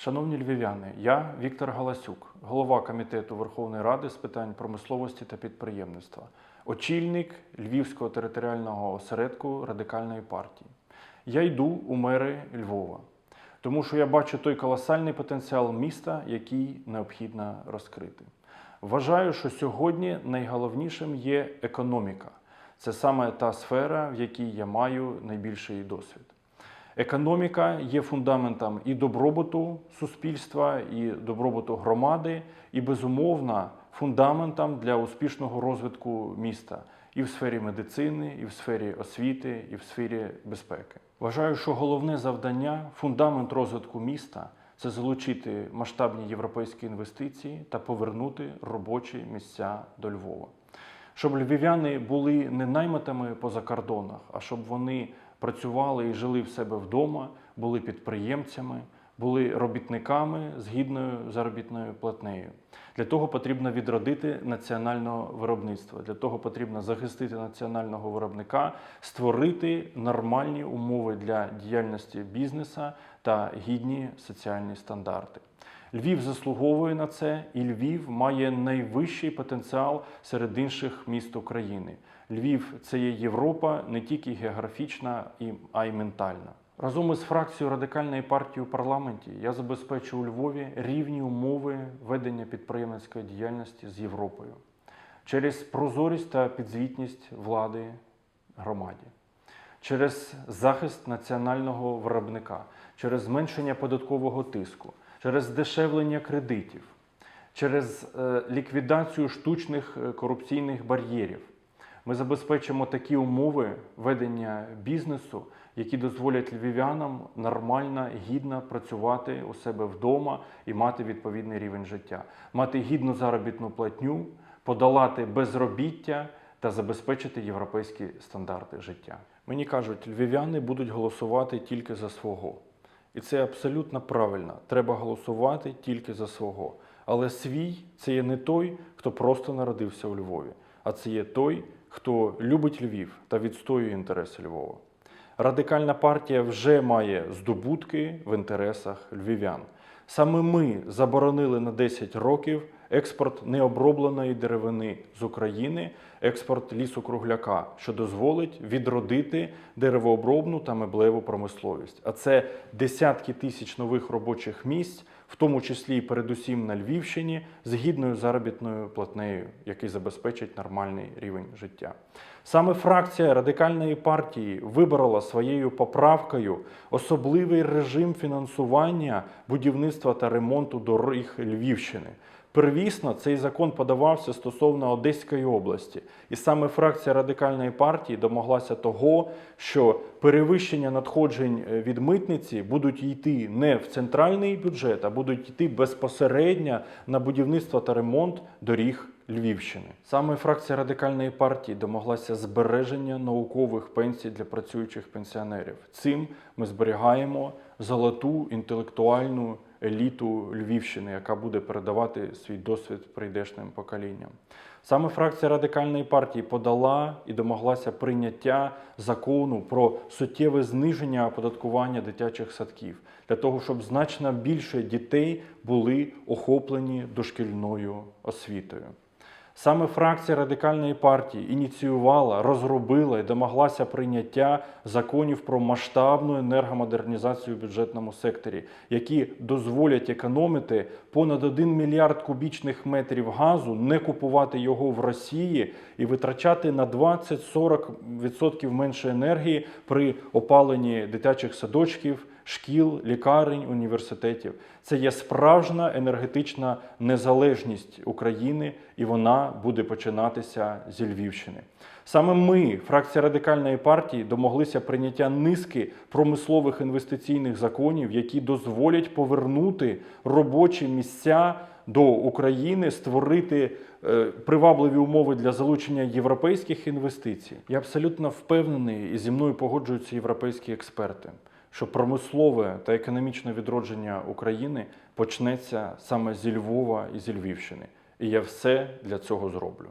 Шановні львів'яни, я Віктор Галасюк, голова Комітету Верховної Ради з питань промисловості та підприємництва, очільник Львівського територіального осередку Радикальної партії. Я йду у мери Львова, тому що я бачу той колосальний потенціал міста, який необхідно розкрити. Вважаю, що сьогодні найголовнішим є економіка. Це саме та сфера, в якій я маю найбільший досвід. Економіка є фундаментом і добробуту суспільства, і добробуту громади, і безумовно фундаментом для успішного розвитку міста і в сфері медицини, і в сфері освіти, і в сфері безпеки. Вважаю, що головне завдання, фундамент розвитку міста це залучити масштабні європейські інвестиції та повернути робочі місця до Львова щоб львів'яни були не наймитами по закордонах, а щоб вони працювали і жили в себе вдома, були підприємцями, були робітниками з гідною заробітною платнею. Для того потрібно відродити національне виробництво. Для того потрібно захистити національного виробника, створити нормальні умови для діяльності бізнеса та гідні соціальні стандарти. Львів заслуговує на це, і Львів має найвищий потенціал серед інших міст України. Львів це є Європа не тільки географічна, а й ментальна. Разом із фракцією радикальної партії у парламенті я забезпечу у Львові рівні умови ведення підприємницької діяльності з Європою через прозорість та підзвітність влади громаді через захист національного виробника, через зменшення податкового тиску, через здешевлення кредитів, через е, ліквідацію штучних е, корупційних бар'єрів. Ми забезпечимо такі умови ведення бізнесу, які дозволять львів'янам нормально, гідно працювати у себе вдома і мати відповідний рівень життя, мати гідну заробітну платню, подолати безробіття та забезпечити європейські стандарти життя. Мені кажуть, львів'яни будуть голосувати тільки за свого. І це абсолютно правильно. Треба голосувати тільки за свого. Але свій це є не той, хто просто народився у Львові, а це є той, хто любить Львів та відстоює інтереси Львова. Радикальна партія вже має здобутки в інтересах львів'ян. Саме ми заборонили на 10 років експорт необробленої деревини з України, експорт лісу-кругляка, що дозволить відродити деревообробну та меблеву промисловість. А це десятки тисяч нових робочих місць, в тому числі і передусім на Львівщині, з гідною заробітною платнею, який забезпечить нормальний рівень життя. Саме фракція радикальної партії виборола своєю поправкою особливий режим фінансування будівництва та ремонту доріг Львівщини. Первісно цей закон подавався стосовно Одеської області, і саме фракція радикальної партії домоглася того, що перевищення надходжень е, від митниці будуть йти не в центральний бюджет, а будуть йти безпосередньо на будівництво та ремонт доріг Львівщини. Саме фракція радикальної партії домоглася збереження наукових пенсій для працюючих пенсіонерів. Цим ми зберігаємо золоту інтелектуальну еліту Львівщини, яка буде передавати свій досвід прийдешним поколінням. Саме фракція радикальної партії подала і домоглася прийняття закону про суттєве зниження оподаткування дитячих садків для того, щоб значно більше дітей були охоплені дошкільною освітою. Саме фракція радикальної партії ініціювала, розробила і домоглася прийняття законів про масштабну енергомодернізацію в бюджетному секторі, які дозволять економити понад 1 мільярд кубічних метрів газу, не купувати його в Росії і витрачати на 20-40% менше енергії при опаленні дитячих садочків шкіл, лікарень, університетів. Це є справжня енергетична незалежність України, і вона буде починатися зі Львівщини. Саме ми, фракція радикальної партії, домоглися прийняття низки промислових інвестиційних законів, які дозволять повернути робочі місця до України, створити е, привабливі умови для залучення європейських інвестицій. Я абсолютно впевнений, і зі мною погоджуються європейські експерти, що промислове та економічне відродження України почнеться саме зі Львова і зі Львівщини. І я все для цього зроблю.